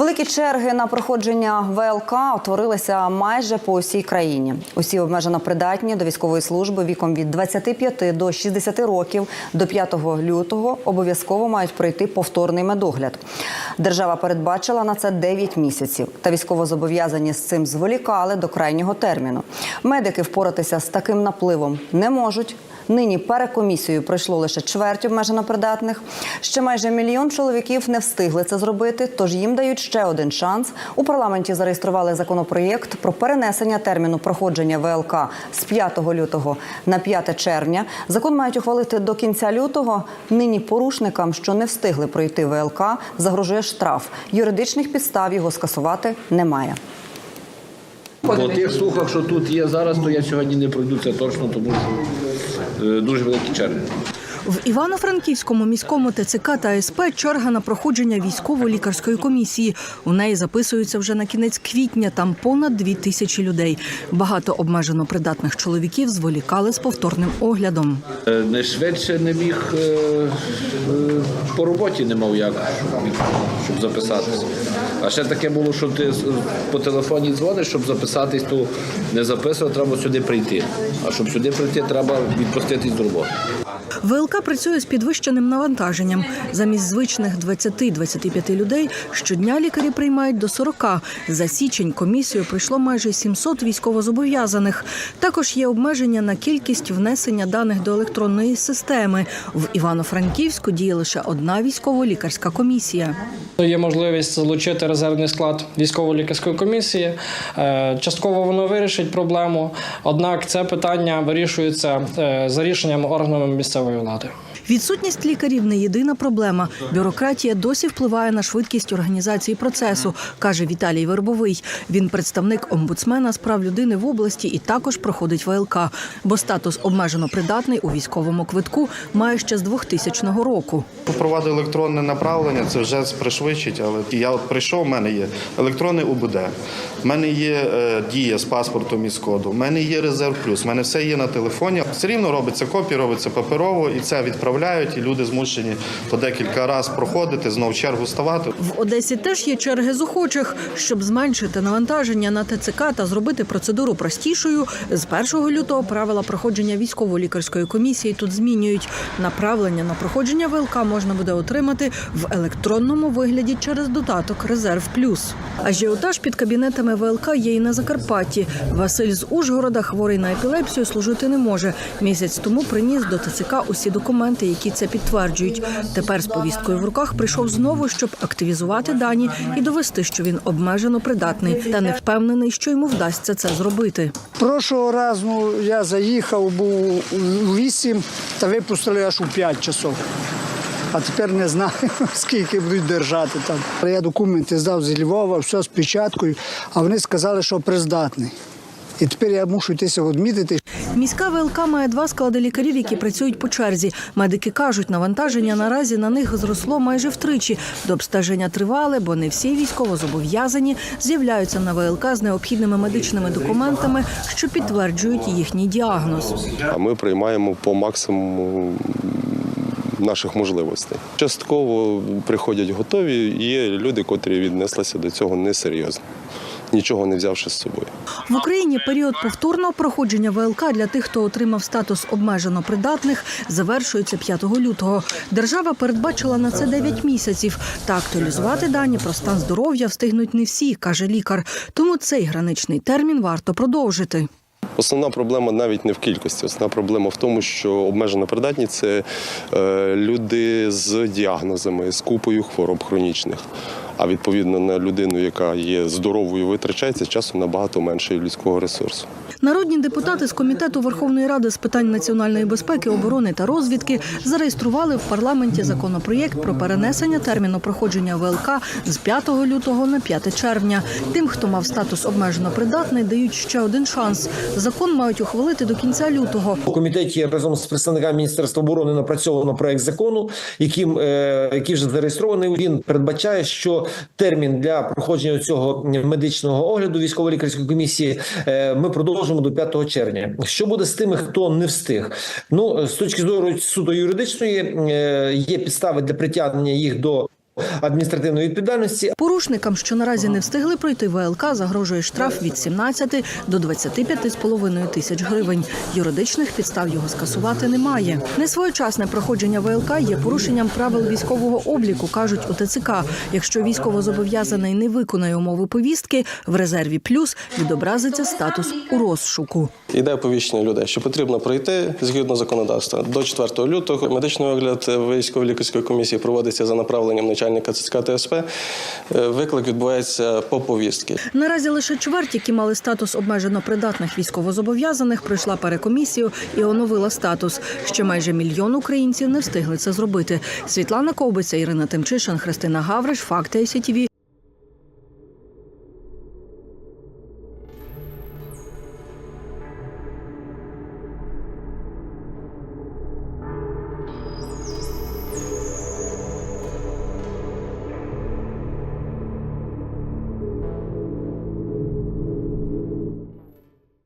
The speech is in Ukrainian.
Великі черги на проходження ВЛК утворилися майже по усій країні. Усі обмежено придатні до військової служби віком від 25 до 60 років до 5 лютого обов'язково мають пройти повторний медогляд. Держава передбачила на це 9 місяців. Та військовозобов'язані з цим зволікали до крайнього терміну. Медики впоратися з таким напливом не можуть. Нині перекомісію пройшло лише чверть обмежено придатних. Ще майже мільйон чоловіків не встигли це зробити, тож їм дають ще один шанс. У парламенті зареєстрували законопроєкт про перенесення терміну проходження ВЛК з 5 лютого на 5 червня. Закон мають ухвалити до кінця лютого. Нині порушникам, що не встигли пройти ВЛК, загрожує штраф. Юридичних підстав його скасувати немає. По тих слухах, що тут є зараз, то я сьогодні не пройду це точно, тому що дуже великі черги. В Івано-Франківському міському ТЦК та СП черга на проходження військово-лікарської комісії. У неї записуються вже на кінець квітня. Там понад дві тисячі людей. Багато обмежено придатних чоловіків зволікали з повторним оглядом. Е, Не швидше не міг е, е, по роботі не мав як, щоб записатися. А ще таке було, що ти по телефоні дзвониш, щоб записатись, то не записував, треба сюди прийти. А щоб сюди прийти, треба відпуститись з роботи. ВЛК працює з підвищеним навантаженням. Замість звичних 20-25 людей щодня лікарі приймають до 40. За січень комісію прийшло майже 700 військовозобов'язаних. Також є обмеження на кількість внесення даних до електронної системи. В Івано-Франківську діє лише одна військово-лікарська комісія. Є можливість залучити резервний склад військово-лікарської комісії. Е, Частково воно вирішить проблему, однак це питання вирішується е, за рішенням органами story or another. Відсутність лікарів не єдина проблема. Бюрократія досі впливає на швидкість організації процесу, каже Віталій Вербовий. Він представник омбудсмена з прав людини в області і також проходить ВЛК, бо статус обмежено придатний у військовому квитку має ще з 2000 року. Впровадив електронне направлення, це вже пришвидшить, але я от прийшов, в мене є електронний УБД, в мене є е, дія з паспортом і з коду, в мене є резерв плюс, в мене все є на телефоні. Все рівно робиться копія, робиться паперово, і це відправляють, і люди змушені по декілька разів проходити, знов чергу ставати. В Одесі теж є черги з охочих, щоб зменшити навантаження на ТЦК та зробити процедуру простішою. З 1 лютого правила проходження військово-лікарської комісії тут змінюють. Направлення на проходження ВЛК можна буде отримати в електронному вигляді через додаток Резерв Плюс. Ажіотаж під кабінетами ВЛК є і на Закарпатті. Василь з Ужгорода, хворий на епілепсію, служити не може. Місяць тому приніс до ТЦК усі документи, які це підтверджують. Тепер з повісткою в руках прийшов знову, щоб активізувати дані і довести, що він обмежено придатний, та не впевнений, що йому вдасться це зробити. Прошлого разу я заїхав, був 8 та випустили аж у 5 часов. А тепер не знаю, скільки будуть держати там. Я документи здав зі Львова, все з печаткою, а вони сказали, що приздатний. І тепер я мушу йтися відмітити, Міська ВЛК має два склади лікарів, які працюють по черзі. Медики кажуть, навантаження наразі на них зросло майже втричі. До обстеження тривале, бо не всі військовозобов'язані з'являються на ВЛК з необхідними медичними документами, що підтверджують їхній діагноз. а ми приймаємо по максимуму наших можливостей. Частково приходять готові, є люди, котрі віднеслися до цього несерйозно, нічого не взявши з собою. В Україні період повторного проходження ВЛК для тих, хто отримав статус обмежено придатних, завершується 5 лютого. Держава передбачила на це 9 місяців. Та актуалізувати дані про стан здоров'я встигнуть не всі, каже лікар. Тому цей граничний термін варто продовжити. Основна проблема навіть не в кількості. Основна проблема в тому, що обмежено придатні це е, люди з діагнозами, з купою хвороб хронічних. А відповідно на людину, яка є здоровою, витрачається часу набагато менше людського ресурсу. Народні депутати з комітету Верховної Ради з питань національної безпеки, оборони та розвідки зареєстрували в парламенті законопроєкт про перенесення терміну проходження ВЛК з 5 лютого на 5 червня. Тим, хто мав статус обмежено придатний, дають ще один шанс. Закон мають ухвалити до кінця лютого. У комітеті разом з представниками міністерства оборони напрацьовано проект закону, яким е, який вже зареєстрований. Він передбачає, що термін для проходження цього медичного огляду військово-лікарської комісії е, ми продовжимо до 5 червня. Що буде з тими, хто не встиг? Ну з точки зору суто юридичної е, є підстави для притягнення їх до адміністративної відповідальності. Порушникам, що наразі не встигли пройти ВЛК, загрожує штраф від 17 до 25,5 тисяч гривень. Юридичних підстав його скасувати немає. Несвоєчасне проходження ВЛК є порушенням правил військового обліку, кажуть у ТЦК. Якщо військовозобов'язаний не виконає умови повістки, в резерві плюс відобразиться статус у розшуку. Іде оповіщення людей, що потрібно пройти згідно законодавства. До 4 лютого медичний огляд військово-лікарської комісії проводиться за направленням начальника ЦСК ТСП. Е, Виклик відбувається по повістки. Наразі лише чверть, які мали статус обмежено придатних військовозобов'язаних, пройшла перекомісію і оновила статус. Ще майже мільйон українців не встигли це зробити. Світлана Ковбиця, Ірина Тимчишин, Христина Гавриш, Факти СІТВ,